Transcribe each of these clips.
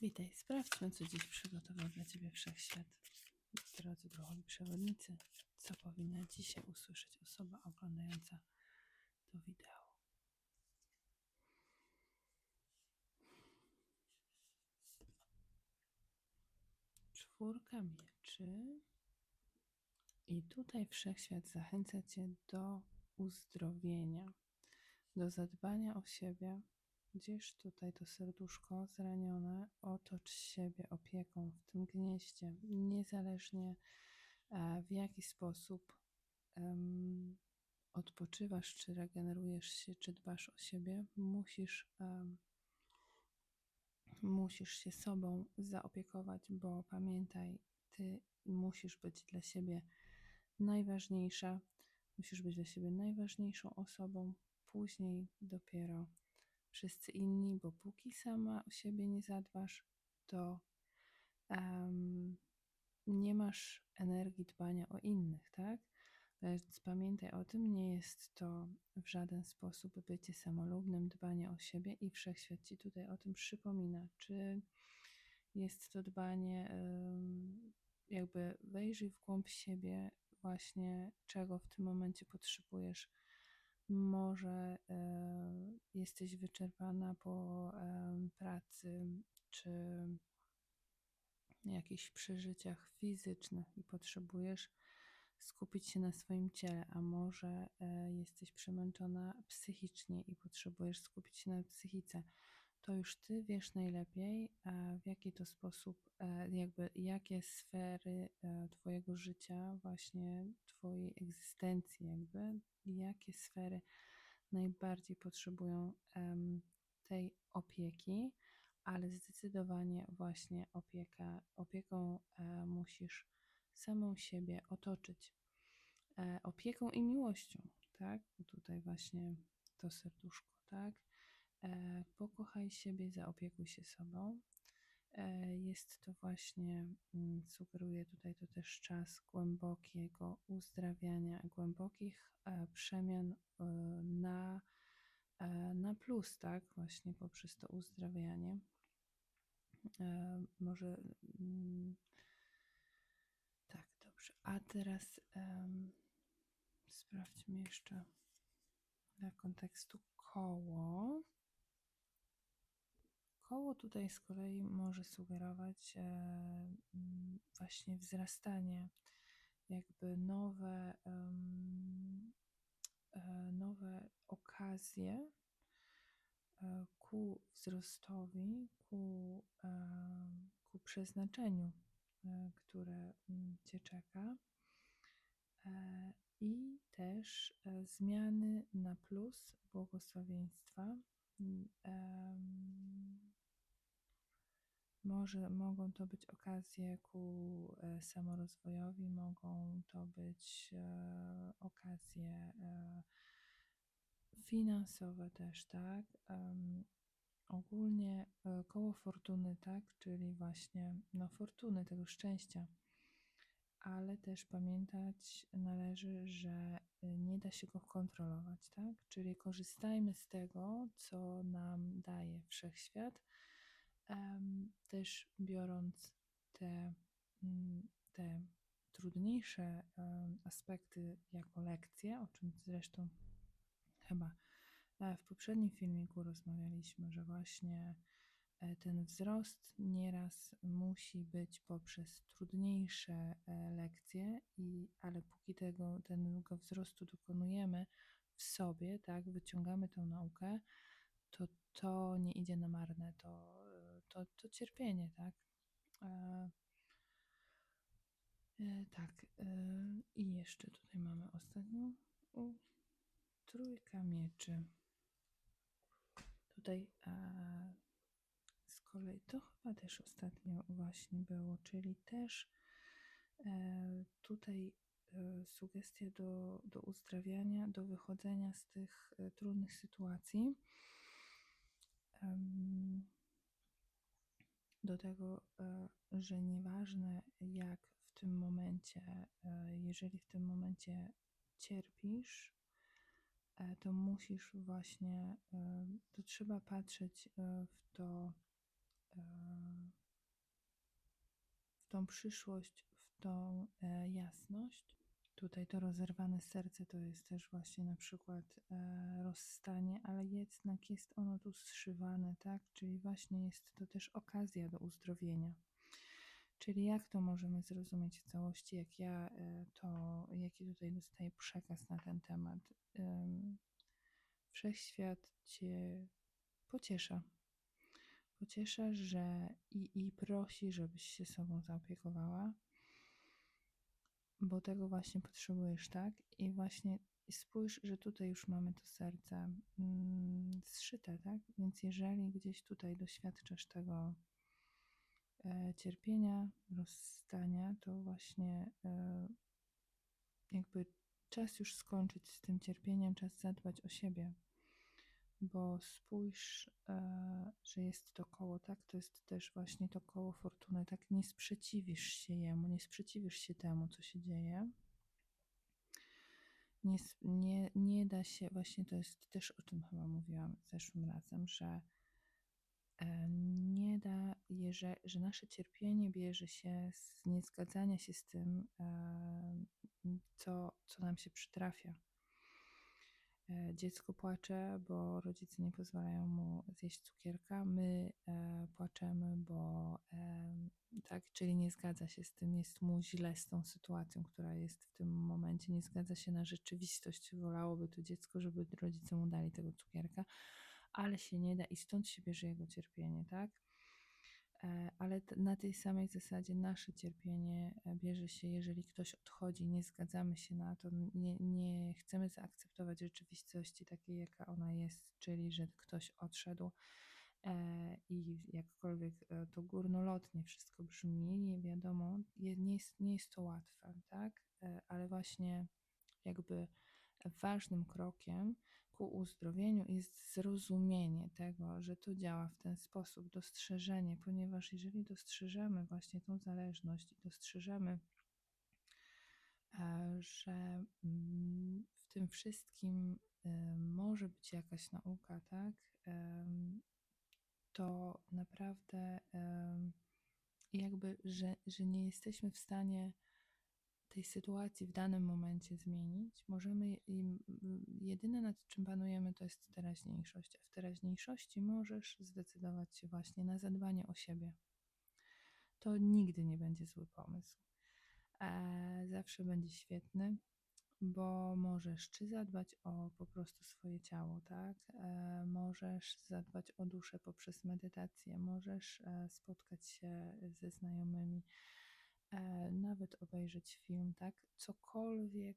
Witaj, sprawdźmy, co dziś przygotował dla Ciebie Wszechświat. Drodzy duchowi przewodnicy, co powinna dzisiaj usłyszeć osoba oglądająca to wideo. Czwórka mieczy. I tutaj Wszechświat zachęca Cię do uzdrowienia, do zadbania o siebie, Gdzieś tutaj to serduszko zranione, otocz siebie opieką w tym gnieździe, niezależnie e, w jaki sposób um, odpoczywasz, czy regenerujesz się, czy dbasz o siebie, musisz, um, musisz się sobą zaopiekować, bo pamiętaj, ty musisz być dla siebie najważniejsza, musisz być dla siebie najważniejszą osobą, później dopiero wszyscy inni, bo póki sama o siebie nie zadbasz, to um, nie masz energii dbania o innych, tak? Więc pamiętaj o tym, nie jest to w żaden sposób bycie samolubnym, dbanie o siebie i wszechświat ci tutaj o tym przypomina. Czy jest to dbanie, jakby wejrzyj w głąb siebie, właśnie czego w tym momencie potrzebujesz może e, jesteś wyczerpana po pracy czy jakichś przeżyciach fizycznych i potrzebujesz skupić się na swoim ciele, a może e, jesteś przemęczona psychicznie i potrzebujesz skupić się na psychice, to już ty wiesz najlepiej, w jaki to sposób, jakby jakie sfery Twojego życia, właśnie Twojej egzystencji, jakby jakie sfery najbardziej potrzebują tej opieki, ale zdecydowanie właśnie opieka, opieką e, musisz samą siebie otoczyć. E, opieką i miłością, tak? Tutaj właśnie to serduszko, tak? E, pokochaj siebie, zaopiekuj się sobą. E, jest to właśnie, mm, sugeruje tutaj to też czas głębokiego uzdrawiania, głębokich e, przemian na, na plus, tak, właśnie poprzez to uzdrawianie. Może mm, tak, dobrze. A teraz um, sprawdźmy jeszcze dla kontekstu koło. Koło tutaj z kolei może sugerować e, mm, właśnie wzrastanie, jakby nowe, e, nowe okazje e, ku wzrostowi, ku, ku przeznaczeniu, które mm, Cię czeka. I też zmiany na plus błogosławieństwa może, mogą to być okazje ku e, samorozwojowi, mogą to być e, okazje e, finansowe też, tak? Ogólnie koło fortuny, tak? Czyli właśnie no, fortuny, tego szczęścia. Ale też pamiętać należy, że nie da się go kontrolować, tak? Czyli korzystajmy z tego, co nam daje wszechświat też biorąc te, mm, te trudniejsze aspekty jako lekcje, o czym zresztą chyba e, w poprzednim filmiku rozmawialiśmy, że właśnie e, ten wzrost nieraz musi być poprzez trudniejsze e, lekcje, i, ale póki tego, tego wzrostu dokonujemy w sobie, tak, wyciągamy tę naukę, to to nie idzie na marne, to, to, to cierpienie, tak? E, e, tak, e, i jeszcze tutaj mamy ostatnią u, trójka mieczy. Tutaj e, z kolei to chyba też ostatnio właśnie było, czyli też e, tutaj e, sugestia do, do uzdrawiania, do wychodzenia z tych trudnych sytuacji do tego, e, że nieważne jak w tym momencie, e, jeżeli w tym momencie cierpisz, e, to musisz właśnie, to trzeba patrzeć w to w tą przyszłość, w tą jasność. Tutaj to rozerwane serce to jest też właśnie na przykład e, rozstanie, ale jednak jest ono tu zszywane, tak? Czyli właśnie jest to też okazja do uzdrowienia. Czyli jak to możemy zrozumieć w całości, jak ja e, to, jaki tutaj dostaję przekaz na ten temat. Ym, Wszechświat Cię pociesza. Pociesza, że i, i prosi, żebyś się sobą zaopiekowała, bo tego właśnie potrzebujesz, tak? I właśnie spójrz, że tutaj już mamy to serce mm, zszyte, tak? Więc jeżeli gdzieś tutaj doświadczasz tego e, cierpienia, rozstania, to właśnie e, jakby czas już skończyć z tym cierpieniem, czas zadbać o siebie. Bo spójrz, e, że jest to koło, tak? To jest też właśnie to koło fortuny, tak? Nie sprzeciwisz się jemu, nie sprzeciwisz się temu, co się dzieje. Nie, nie, nie da się, właśnie to jest też o czym chyba mówiłam zeszłym razem, że e, nie da, że, że nasze cierpienie bierze się z niezgadzania się z tym, e, co, co nam się przytrafia. E, Dziecko płacze, bo rodzice nie pozwalają mu zjeść cukierka. My e, płaczemy, bo tak, czyli nie zgadza się z tym, jest mu źle z tą sytuacją, która jest w tym momencie, nie zgadza się na rzeczywistość. Wolałoby to dziecko, żeby rodzice mu dali tego cukierka, ale się nie da i stąd się bierze jego cierpienie, tak? E, Ale na tej samej zasadzie nasze cierpienie e, bierze się, jeżeli ktoś odchodzi, nie zgadzamy się na to, nie, nie chcemy zaakceptować rzeczywistości takiej, jaka ona jest, czyli że ktoś odszedł e, i jakkolwiek to górnolotnie wszystko brzmi, nie wiadomo, nie jest, nie jest to łatwe, tak? Ale właśnie jakby ważnym krokiem ku uzdrowieniu jest zrozumienie tego, że to działa w ten sposób, dostrzeżenie, ponieważ jeżeli dostrzeżemy właśnie tą zależność i dostrzeżemy, e, że mm, w tym wszystkim e, może być jakaś nauka, tak, em, to naprawdę jakby, że, że nie jesteśmy w stanie tej sytuacji w danym momencie zmienić. Możemy, jedyne nad czym panujemy, to jest teraźniejszość, a w teraźniejszości możesz zdecydować się właśnie na zadbanie o siebie. To nigdy nie będzie zły pomysł. E, zawsze będzie świetny, bo możesz czy zadbać o po prostu swoje ciało, tak? E, możesz zadbać o duszę poprzez medytację, możesz e, spotkać się ze znajomymi, nawet obejrzeć film, tak? Cokolwiek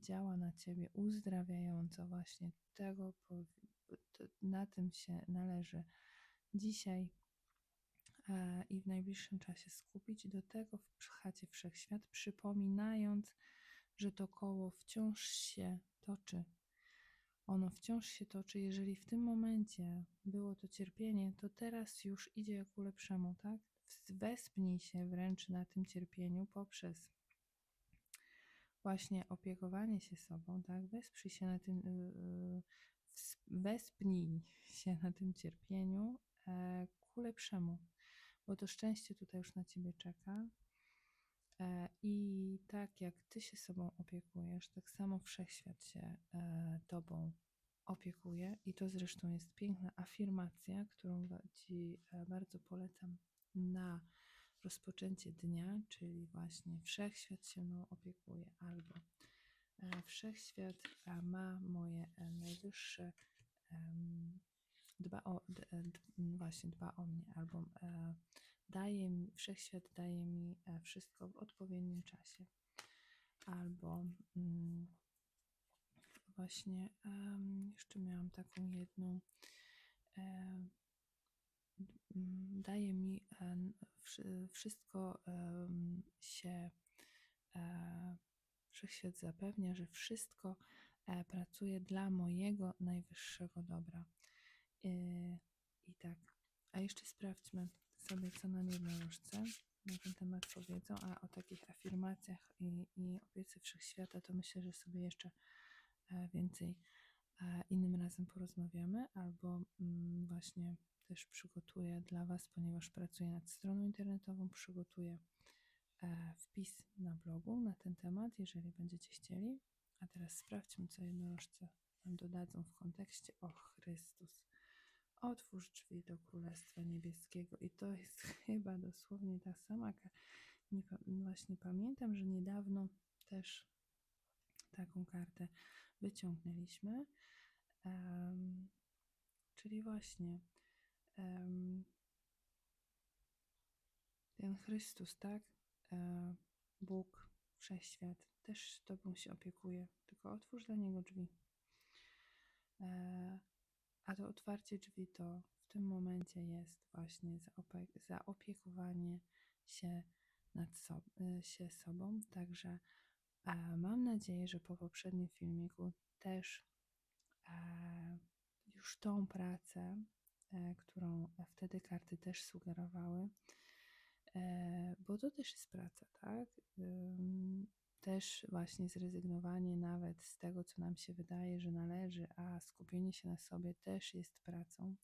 działa na ciebie uzdrawiająco, właśnie tego na tym się należy dzisiaj e, i w najbliższym czasie skupić. Do tego wpchacie wszechświat, przypominając, że to koło wciąż się toczy. Ono wciąż się toczy. Jeżeli w tym momencie było to cierpienie, to teraz już idzie ku lepszemu, tak? Wespnij się wręcz na tym cierpieniu poprzez właśnie opiekowanie się sobą, tak? Wesprzyj się na tym, yy, ws- wespnij się na tym cierpieniu e, ku lepszemu, bo to szczęście tutaj już na ciebie czeka. E, I tak jak ty się sobą opiekujesz, tak samo wszechświat się e, tobą opiekuje. I to zresztą jest piękna afirmacja, którą ci bardzo polecam na rozpoczęcie dnia, czyli właśnie wszechświat się mną opiekuje, albo e, wszechświat e, ma moje e, najwyższe, dba o, właśnie dba o mnie, albo daje mi, wszechświat daje mi wszystko w odpowiednim czasie, albo mm, właśnie jeszcze miałam taką jedną, daje mi e, wszystko się e, wszechświat zapewnia, że wszystko e, pracuje dla mojego najwyższego dobra. I tak, a jeszcze sprawdźmy sobie, co nam jednorożce na ten temat powiedzą, a o takich afirmacjach i, i opiece wszechświata to myślę, że sobie jeszcze więcej innym razem porozmawiamy, albo mm, właśnie też przygotuję dla Was, ponieważ pracuję nad stroną internetową, przygotuję e, wpis na blogu na ten temat, jeżeli będziecie chcieli. A teraz sprawdźmy, co jednorożce nam dodadzą w kontekście o Chrystus. Otwórz drzwi do Królestwa Niebieskiego. I to jest chyba dosłownie ta sama. Nie, właśnie pamiętam, że niedawno też taką kartę wyciągnęliśmy. Em, czyli właśnie ten Chrystus, tak? E, Bóg, Wszechświat też Tobą się opiekuje, tylko otwórz dla Niego drzwi. E, a to otwarcie drzwi to w tym momencie jest właśnie zaopie- zaopiekowanie się, nad y, się sobą. Także e, mam nadzieję, że po poprzednim filmiku też e, już tą pracę, e, którą wtedy karty też sugerowały, e, bo to też jest praca, tak? Też właśnie zrezygnowanie nawet z tego, co nam się wydaje, że należy, a skupienie się na sobie też jest pracą.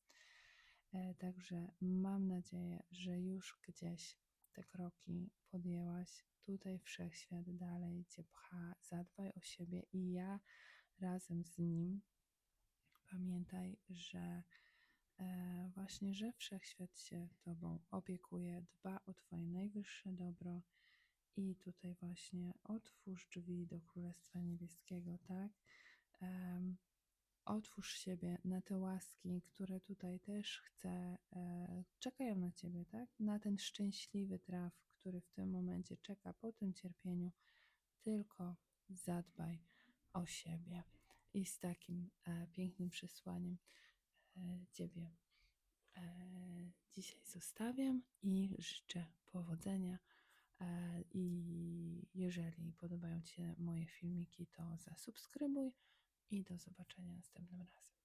E, Także mam nadzieję, że już gdzieś te kroki podjęłaś. Tutaj wszechświat dalej cię pcha, zadbaj o siebie i ja razem z nim. Pamiętaj, że e, właśnie, że wszechświat się tobą opiekuje, dba o twoje najwyższe dobro. I tutaj właśnie otwórz drzwi do Królestwa Niebieskiego, tak? Otwórz siebie na te łaski, które tutaj też chcę, e, czekają na ciebie, tak? Na ten szczęśliwy traf, który w tym momencie czeka po tym cierpieniu. Tylko zadbaj o siebie. I z takim e, pięknym przesłaniem e, Ciebie e, dzisiaj zostawiam i życzę powodzenia. E, I jeżeli podobają Ci się moje filmiki, to zasubskrybuj i do zobaczenia następnym razem.